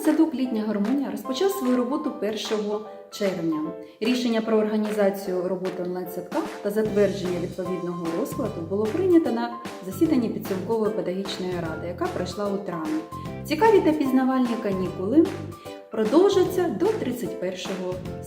Онлайн-садок Літня гармонія розпочав свою роботу 1 червня. Рішення про організацію роботи онлайн-садка та затвердження відповідного розкладу було прийнято на засіданні підсумкової педагогічної ради, яка пройшла у травні. Цікаві та пізнавальні канікули продовжаться до 31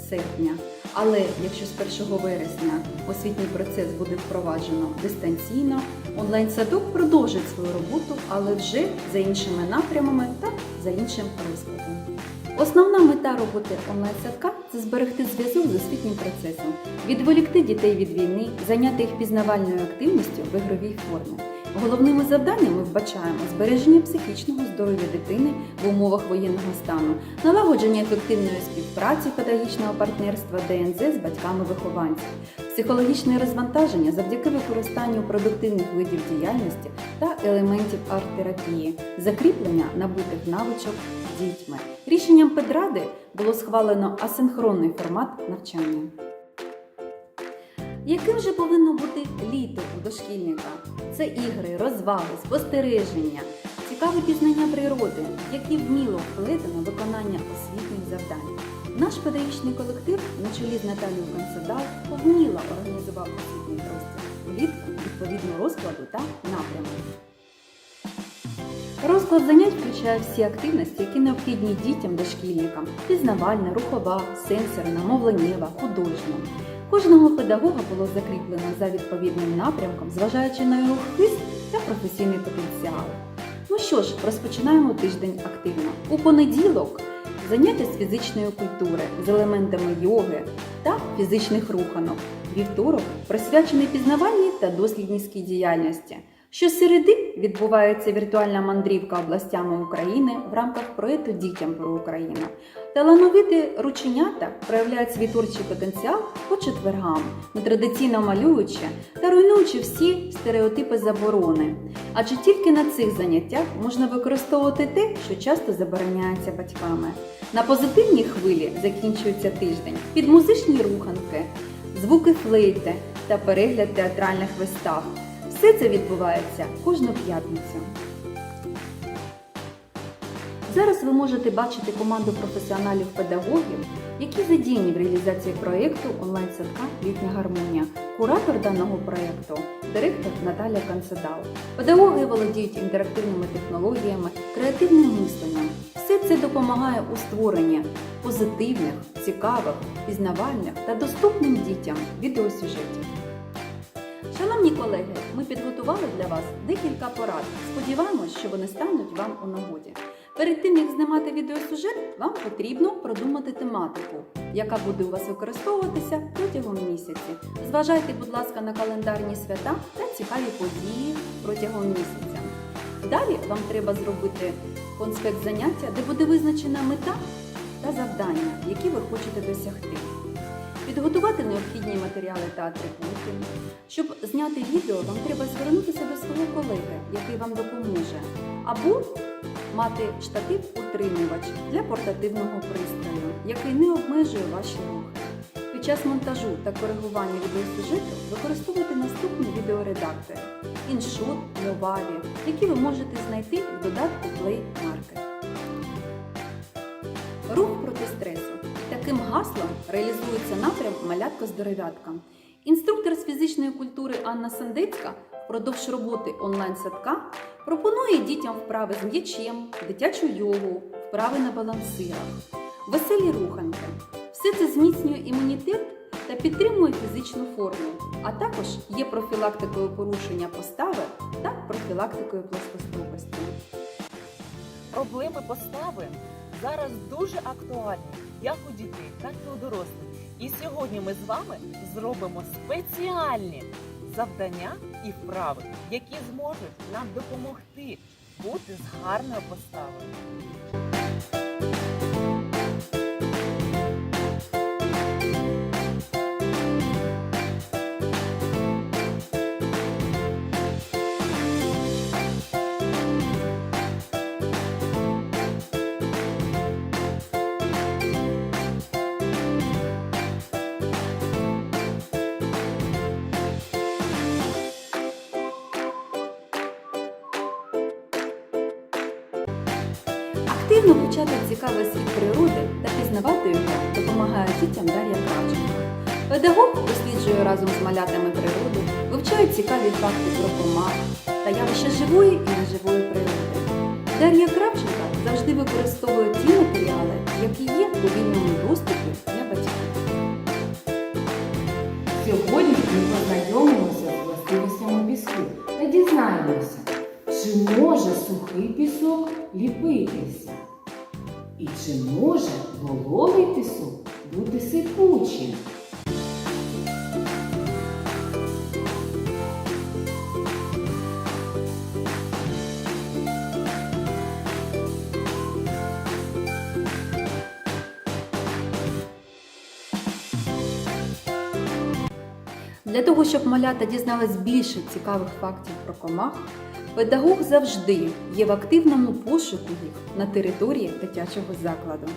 серпня. Але якщо з 1 вересня освітній процес буде впроваджено дистанційно, онлайн-садок продовжить свою роботу, але вже за іншими напрямами та за іншим розкладом. Основна мета роботи онлайн-садка це зберегти зв'язок з освітнім процесом, відволікти дітей від війни, зайняти їх пізнавальною активністю в ігровій формі. Головними завданнями вбачаємо збереження психічного здоров'я дитини в умовах воєнного стану, налагодження ефективної співпраці педагогічного партнерства ДНЗ з батьками-вихованців, психологічне розвантаження завдяки використанню продуктивних видів діяльності та елементів арт-терапії, закріплення набутих навичок з дітьми. Рішенням педради було схвалено асинхронний формат навчання. Яким же повинно бути літо у дошкільника? Це ігри, розваги, спостереження, цікаве пізнання природи, які вміло вплетено виконання освітніх завдань. Наш педагогічний колектив на чолі з Наталією Консидал вміло організував освітній простір влітку відповідно розкладу та напрямку. Розклад занять включає всі активності, які необхідні дітям дошкільникам: пізнавальна, рухова, сенсорна, мовленнєва, художня. Кожного педагога було закріплено за відповідним напрямком, зважаючи на його вхист та професійний потенціал. Ну що ж, розпочинаємо тиждень активно. У понеділок заняття з фізичної культури з елементами йоги та фізичних руханок. Вівторок присвячений пізнавальній та дослідницькій діяльності. Щосереди відбувається віртуальна мандрівка областями України в рамках проєкту Дітям про Україну. Талановиті рученята проявляють свій творчий потенціал по четвергам, нетрадиційно малюючи та руйнуючи всі стереотипи заборони. Адже тільки на цих заняттях можна використовувати те, що часто забороняється батьками. На позитивній хвилі закінчується тиждень під музичні руханки, звуки флейти та перегляд театральних вистав. Все це відбувається кожну п'ятницю. Зараз ви можете бачити команду професіоналів-педагогів, які задіяні в реалізації проєкту онлайн-садка Літня гармонія. Куратор даного проєкту директор Наталя Канцедал. Педагоги володіють інтерактивними технологіями, креативним мисленням. Все це допомагає у створенні позитивних, цікавих, пізнавальних та доступним дітям відеосюжетів. Шановні колеги, ми підготували для вас декілька порад. Сподіваємось, що вони стануть вам у нагоді. Перед тим як знімати відеосюжет, вам потрібно продумати тематику, яка буде у вас використовуватися протягом місяці. Зважайте, будь ласка, на календарні свята та цікаві події протягом місяця. Далі вам треба зробити конспект заняття, де буде визначена мета та завдання, які ви хочете досягти. Підготувати необхідні матеріали та атрибути. Щоб зняти відео, вам треба звернутися до свого колеги, який вам допоможе, або мати штатив-утримувач для портативного пристрою, який не обмежує ваші рухи. Під час монтажу та коригування відеосюжету використовуйте наступні відеоредактори InShot, Movavi, які ви можете знайти в додатку Play Market. Рух проти стресу. Гаслом реалізується напрям малятка здоров'ятка. Інструктор з фізичної культури Анна Сандецька впродовж роботи онлайн-садка пропонує дітям вправи з м'ячем, дитячу йогу, вправи на балансирах, веселі руханки. Все це зміцнює імунітет та підтримує фізичну форму, а також є профілактикою порушення постави та профілактикою плоскостопості. Проблеми постави зараз дуже актуальні як у дітей, так і у дорослих. І сьогодні ми з вами зробимо спеціальні завдання і вправи, які зможуть нам допомогти бути з гарною поставою. Активно вивчати цікавий світ природи та пізнавати його допомагає дітям Дар'я Кравченко. Педагог досліджує разом з малятами природу, вивчає цікаві факти про комах та явища живої і неживої природи. Дар'я Кравченка завжди використовує ті матеріали, які є у вільному доступі для батьків. Сьогодні ми познайомимося з властивостями піску та дізнаємося, чи може сухий пісок ліпитися, і чи може вологий пісок бути сипучим. Для того, щоб малята дізнались більше цікавих фактів про комах, педагог завжди є в активному пошуку їх на території дитячого закладу.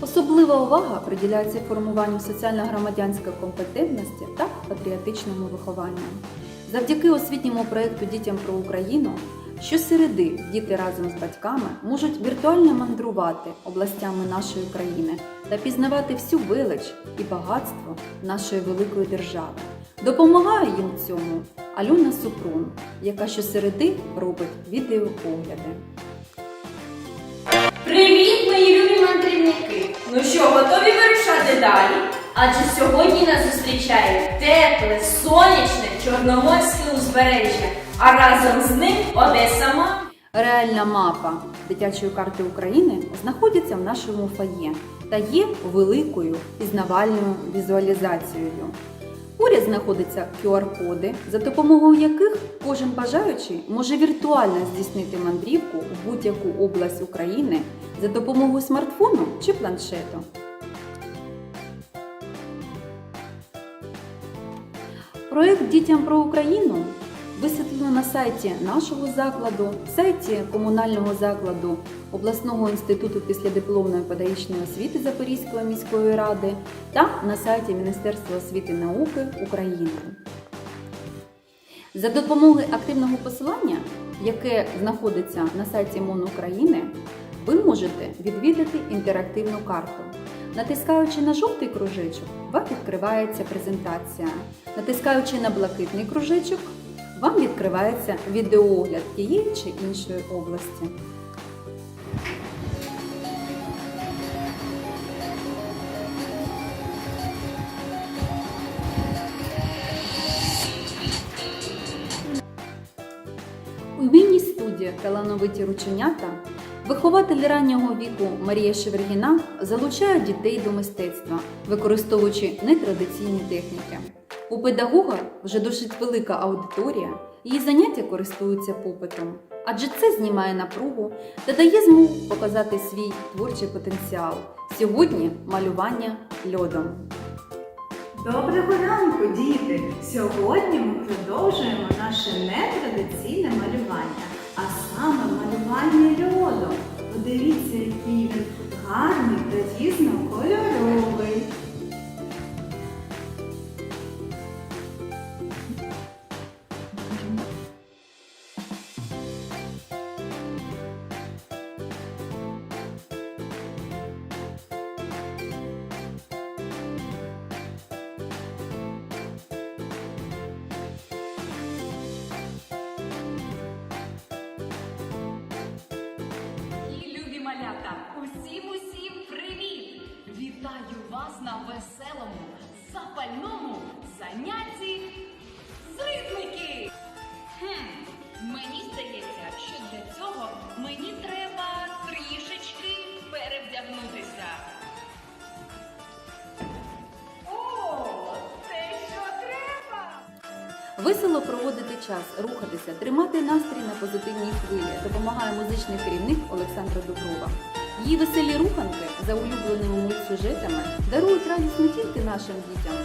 Особлива увага приділяється формуванню соціально-громадянської компетентності та патріотичному вихованню. Завдяки освітньому проєкту Дітям про Україну щосереди діти разом з батьками можуть віртуально мандрувати областями нашої країни та пізнавати всю велич і багатство нашої великої держави. Допомагає їм цьому Альона Супрун, яка щосереди робить відеоогляди. Привіт, мої любі мандрівники! Ну що, готові вирушати далі? Адже сьогодні нас зустрічає тепле, сонячне Чорноморське узбережжя, а разом з ним Одеса Ма. Реальна мапа дитячої карти України знаходиться в нашому фоє та є великою пізнавальною візуалізацією. Поряд знаходяться QR-коди, за допомогою яких кожен бажаючий може віртуально здійснити мандрівку в будь-яку область України за допомогою смартфону чи планшету. Проект Дітям про Україну висвітлено на сайті нашого закладу, сайті комунального закладу обласного інституту післядипломної педагогічної освіти Запорізької міської ради та на сайті Міністерства освіти і науки України. За допомогою активного посилання, яке знаходиться на сайті МОН України, ви можете відвідати інтерактивну карту. Натискаючи на жовтий кружечок, вам відкривається презентація. Натискаючи на блакитний кружечок, вам відкривається відеоогляд тієї чи іншої області. У міні-студії талановиті рученята вихователі раннього віку Марія Шевергіна залучає дітей до мистецтва, використовуючи нетрадиційні техніки. У педагога вже досить велика аудиторія, її заняття користуються попитом, адже це знімає напругу та дає змогу показати свій творчий потенціал. Сьогодні малювання льодом. Доброго ранку, діти! Сьогодні ми продовжуємо наше нетрадиційне малювання, а малювальний льодом. Подивіться, який він гарний та різнокольоровий. І запальному занятті з ритмики! Хм, мені здається, що для цього мені треба трішечки перевдягнутися. О, це що треба! Весело проводити час, рухатися, тримати настрій на позитивній хвилі допомагає музичний керівник Олександра Дуброва. Її веселі руханки за улюбленими мультсюжетами дарують радість не тільки нашим дітям,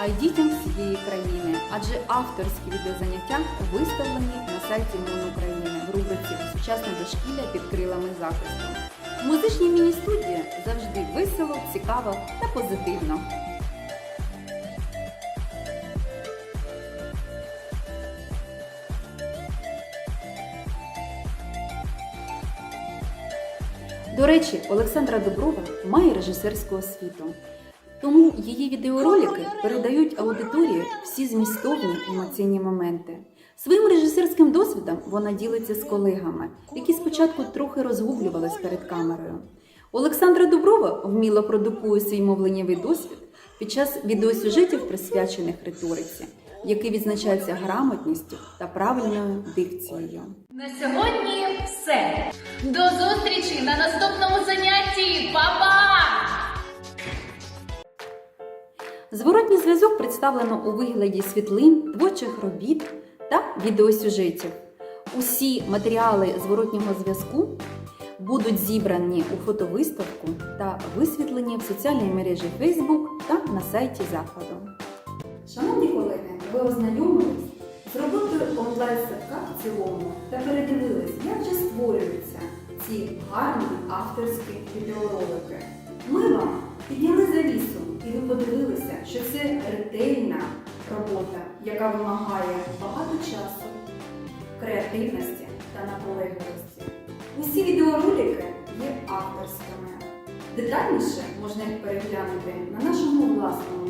а й дітям всієї країни, адже авторські відеозаняття виставлені на сайті МОН України в рубриці Сучасне дошкілля під крилами захисту. Музичні міні-студії завжди весело, цікаво та позитивно. До речі, Олександра Доброва має режисерську освіту. Тому її відеоролики передають аудиторії всі змістовні емоційні моменти. Своїм режисерським досвідом вона ділиться з колегами, які спочатку трохи розгублювались перед камерою. Олександра Дуброва вміло продукує свій мовленнєвий досвід під час відеосюжетів, присвячених риториці, який відзначається грамотністю та правильною дикцією. На сьогодні все. До зустрічі на наступному занятті. Па-па! Зворотній зв'язок представлено у вигляді світлин, творчих робіт та відеосюжетів. Усі матеріали зворотнього зв'язку будуть зібрані у фотовиставку та висвітлені в соціальній мережі Facebook та на сайті закладу. Шановні колеги, ви ознайомились роботою онлайн-садка в цілому та передивились, як же створюються ці гарні авторські відеоролики. Ми вам підняли завісу, і ви подивилися, що це ретельна робота, яка вимагає багато часу, креативності та наполегливості. Усі відеоролики є авторськими. Детальніше можна їх переглянути на нашому власному